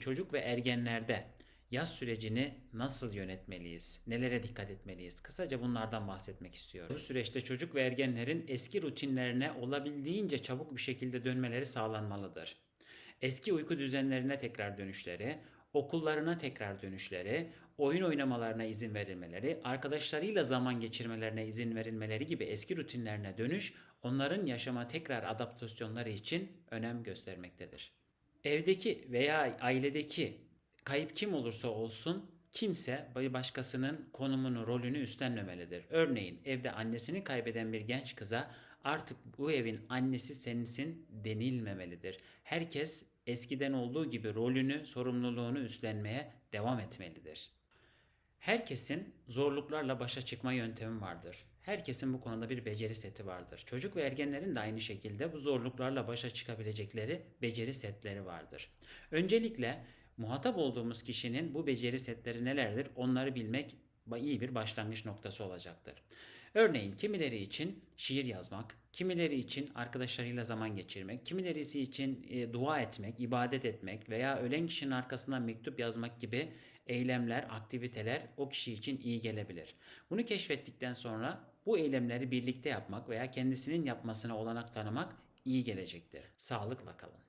Çocuk ve ergenlerde yaz sürecini nasıl yönetmeliyiz? Nelere dikkat etmeliyiz? Kısaca bunlardan bahsetmek istiyorum. Bu süreçte çocuk ve ergenlerin eski rutinlerine olabildiğince çabuk bir şekilde dönmeleri sağlanmalıdır. Eski uyku düzenlerine tekrar dönüşleri, okullarına tekrar dönüşleri, oyun oynamalarına izin verilmeleri, arkadaşlarıyla zaman geçirmelerine izin verilmeleri gibi eski rutinlerine dönüş, onların yaşama tekrar adaptasyonları için önem göstermektedir. Evdeki veya ailedeki kayıp kim olursa olsun kimse başkasının konumunu, rolünü üstlenmemelidir. Örneğin evde annesini kaybeden bir genç kıza artık bu evin annesi sensin denilmemelidir. Herkes eskiden olduğu gibi rolünü, sorumluluğunu üstlenmeye devam etmelidir. Herkesin zorluklarla başa çıkma yöntemi vardır. Herkesin bu konuda bir beceri seti vardır. Çocuk ve ergenlerin de aynı şekilde bu zorluklarla başa çıkabilecekleri beceri setleri vardır. Öncelikle muhatap olduğumuz kişinin bu beceri setleri nelerdir onları bilmek iyi bir başlangıç noktası olacaktır. Örneğin kimileri için şiir yazmak, kimileri için arkadaşlarıyla zaman geçirmek, kimilerisi için e, dua etmek, ibadet etmek veya ölen kişinin arkasından mektup yazmak gibi eylemler, aktiviteler o kişi için iyi gelebilir. Bunu keşfettikten sonra bu eylemleri birlikte yapmak veya kendisinin yapmasına olanak tanımak iyi gelecektir. Sağlıkla kalın.